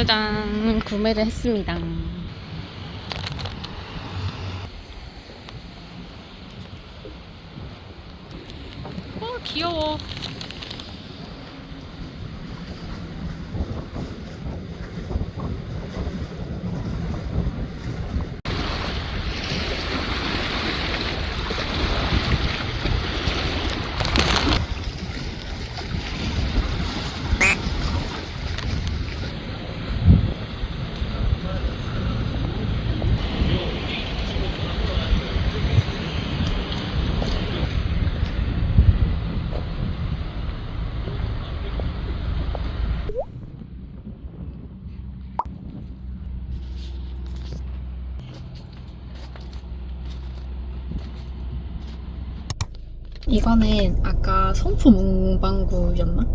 짜잔 구매를 했습니다. 어 귀여워. 이거는 아까 성품 문방구였나?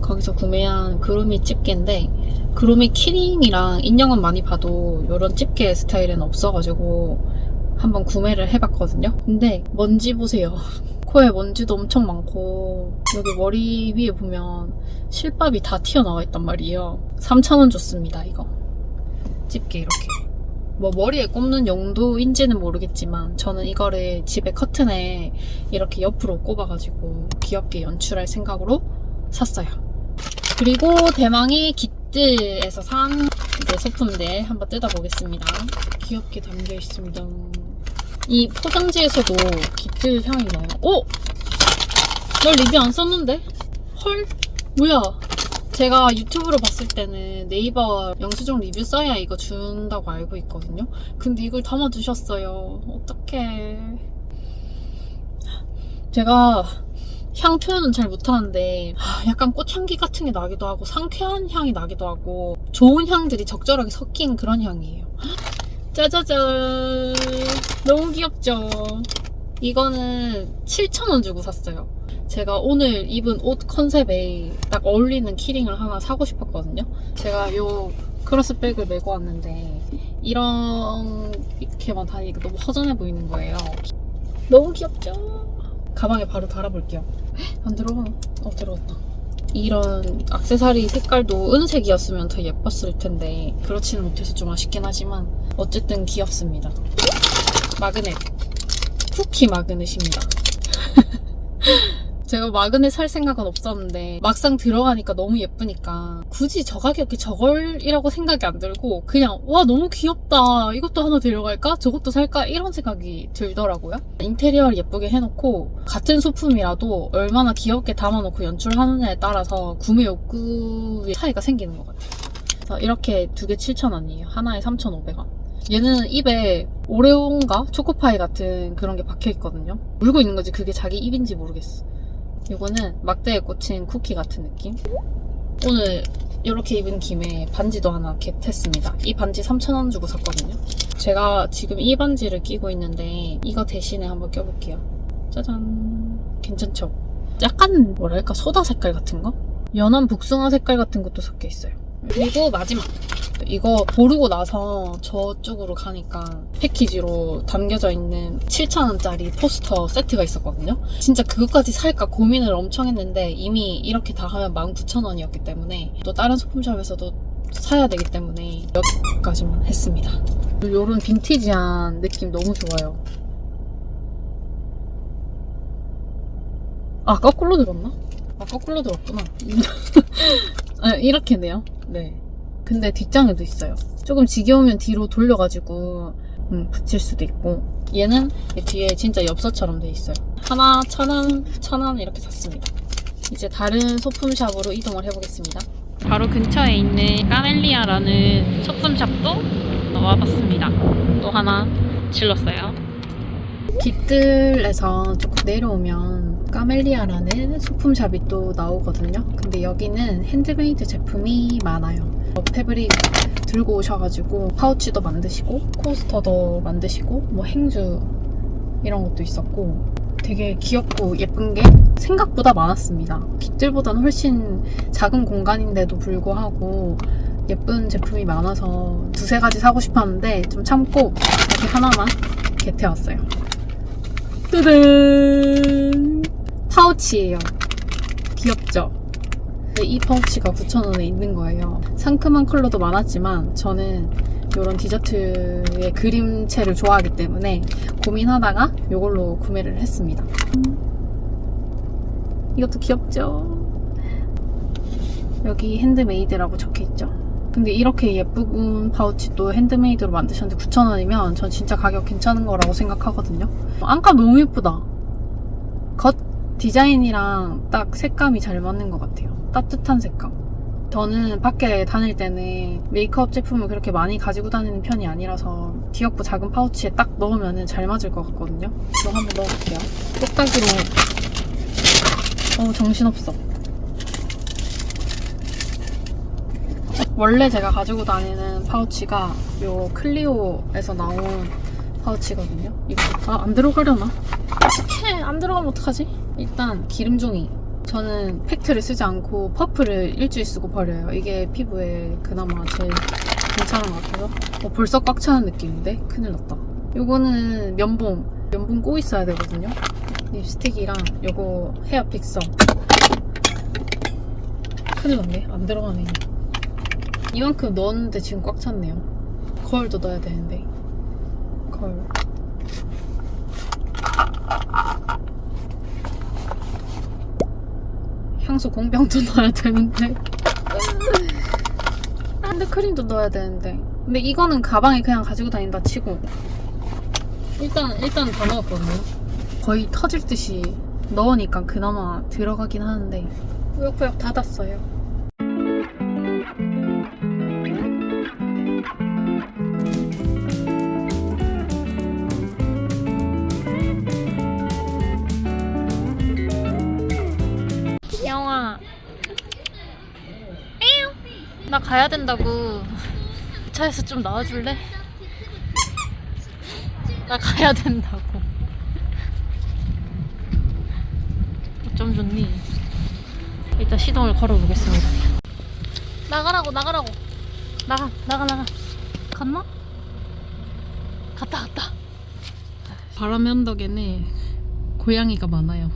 거기서 구매한 그루미 집게인데 그루미 키링이랑 인형은 많이 봐도 이런 집게 스타일은 없어가지고 한번 구매를 해봤거든요. 근데 먼지 보세요. 코에 먼지도 엄청 많고 여기 머리 위에 보면 실밥이 다 튀어나와 있단 말이에요. 3,000원 줬습니다, 이거. 집게 이렇게. 뭐 머리에 꼽는 용도인지는 모르겠지만 저는 이거를 집에 커튼에 이렇게 옆으로 꼽아가지고 귀엽게 연출할 생각으로 샀어요. 그리고 대망의 깃들에서 산 소품들 한번 뜯어보겠습니다. 귀엽게 담겨 있습니다. 이 포장지에서도 깃들 향이 나요. 오! 널 리뷰 안 썼는데? 헐? 뭐야? 제가 유튜브로 봤을 때는 네이버 영수증 리뷰 써야 이거 준다고 알고 있거든요. 근데 이걸 담아두셨어요. 어떡해. 제가 향 표현은 잘 못하는데 하, 약간 꽃향기 같은 게 나기도 하고 상쾌한 향이 나기도 하고 좋은 향들이 적절하게 섞인 그런 향이에요. 짜자잔 너무 귀엽죠? 이거는 7,000원 주고 샀어요. 제가 오늘 입은 옷 컨셉에 딱 어울리는 키링을 하나 사고 싶었거든요. 제가 요 크로스백을 메고 왔는데 이런 이렇게만 다니니까 너무 허전해 보이는 거예요. 너무 귀엽죠? 가방에 바로 달아볼게요. 헉, 안 들어가. 어, 들어갔다. 이런 악세사리 색깔도 은색이었으면 더 예뻤을 텐데 그렇지는 못해서 좀 아쉽긴 하지만 어쨌든 귀엽습니다. 마그넷. 쿠키 마그넷입니다. 제가 마그넷 살 생각은 없었는데 막상 들어가니까 너무 예쁘니까 굳이 저 가격에 저걸이라고 생각이 안 들고 그냥 와 너무 귀엽다. 이것도 하나 데려갈까? 저것도 살까? 이런 생각이 들더라고요. 인테리어를 예쁘게 해놓고 같은 소품이라도 얼마나 귀엽게 담아놓고 연출하느냐에 따라서 구매 욕구의 차이가 생기는 것 같아요. 그래서 이렇게 두 개 7,000원이에요. 하나에 3,500원 얘는 입에 오레오인가 초코파이 같은 그런 게 박혀 있거든요 물고 있는 거지 그게 자기 입인지 모르겠어 이거는 막대에 꽂힌 쿠키 같은 느낌. 오늘 이렇게 입은 김에 반지도 하나 겟했습니다. 이 반지 3,000원 주고 샀거든요. 제가 지금 이 반지를 끼고 있는데 이거 대신에 한번 껴볼게요. 짜잔. 괜찮죠? 약간 뭐랄까 소다 색깔 같은 거? 연한 복숭아 색깔 같은 것도 섞여 있어요. 그리고 마지막. 이거 고르고 나서 저쪽으로 가니까 패키지로 담겨져 있는 7,000원짜리 포스터 세트가 있었거든요. 진짜 그것까지 살까 고민을 엄청 했는데 이미 이렇게 다 하면 19,000원이었기 때문에 또 다른 소품샵에서도 사야 되기 때문에 여기까지만 했습니다. 이런 빈티지한 느낌 너무 좋아요. 아, 거꾸로 들었나? 아, 거꾸로 들었구나. 아, 이렇게네요. 네. 근데 뒷장에도 있어요. 조금 지겨우면 뒤로 돌려가지고 음, 붙일 수도 있고 얘는 이 뒤에 진짜 엽서처럼 돼 있어요. 하나 천 원, 천원 이렇게 샀습니다. 이제 다른 소품샵으로 이동을 해보겠습니다. 바로 근처에 있는 까멜리아라는 소품샵도 와봤습니다. 또 하나 질렀어요. 깃들에서 조금 내려오면 까멜리아라는 소품샵이 또 나오거든요. 근데 여기는 핸드메이드 제품이 많아요. 어, 패브릭 들고 오셔가지고 파우치도 만드시고 코스터도 만드시고 뭐 행주 이런 것도 있었고 되게 귀엽고 예쁜 게 생각보다 많았습니다. 깃들보다는 훨씬 작은 공간인데도 불구하고 예쁜 제품이 많아서 두세 가지 사고 싶었는데 좀 참고 이렇게 하나만 겟해왔어요. 뜨든 파우치예요. 귀엽죠? 이 파우치가 9,000원에 있는 거예요. 상큼한 컬러도 많았지만 저는 이런 디저트의 그림체를 좋아하기 때문에 고민하다가 이걸로 구매를 했습니다. 이것도 귀엽죠? 여기 핸드메이드라고 적혀있죠. 근데 이렇게 예쁜 파우치 또 핸드메이드로 만드셨는데 9,000원이면 전 진짜 가격 괜찮은 거라고 생각하거든요. 안감 너무 예쁘다. 겉 디자인이랑 딱 색감이 잘 맞는 것 같아요. 따뜻한 색감. 저는 밖에 다닐 때는 메이크업 제품을 그렇게 많이 가지고 다니는 편이 아니라서 귀엽고 작은 파우치에 딱 넣으면 잘 맞을 것 같거든요. 이거 한번 넣어볼게요. 똑딱이로 어 정신없어. 원래 제가 가지고 다니는 파우치가 요 클리오에서 나온 파우치거든요. 이거 아, 안 들어가려나? 채, 안 들어가면 어떡하지? 일단 기름종이. 저는 팩트를 쓰지 않고 퍼프를 일주일 쓰고 버려요. 이게 피부에 그나마 제일 괜찮은 것 같아서. 어, 벌써 꽉 차는 느낌인데? 큰일 났다. 요거는 면봉. 면봉 꼭 있어야 되거든요. 립스틱이랑 요거 헤어 픽서. 큰일 났네. 안 들어가네. 이만큼 넣었는데 지금 꽉 찼네요. 거울도 넣어야 되는데. 거울. 향수 공병도 넣어야 되는데. 핸드크림도 넣어야 되는데. 근데 이거는 가방에 그냥 가지고 다닌다 치고. 일단, 일단 다 넣었거든요. 거의 터질 듯이 넣으니까 그나마 들어가긴 하는데. 꾸역꾸역 닫았어요. 나 가야 된다고. 차에서 좀 나와줄래? 나 가야 된다고. 어쩜 좋니? 일단 시동을 걸어보겠습니다. 나가라고, 나가라고. 나가, 나가, 나가. 갔나? 갔다, 갔다. 바람의 언덕에는 고양이가 많아요.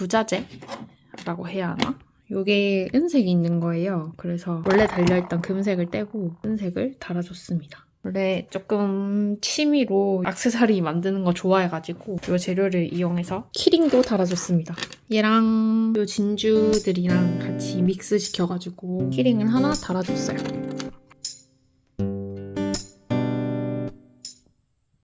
부자재라고 해야 하나? 요게 은색이 있는 거예요. 그래서 원래 달려있던 금색을 떼고 은색을 달아줬습니다. 원래 조금 취미로 악세사리 만드는 거 좋아해가지고 요 재료를 이용해서 키링도 달아줬습니다. 얘랑 요 진주들이랑 같이 믹스 시켜가지고 키링을 하나 달아줬어요.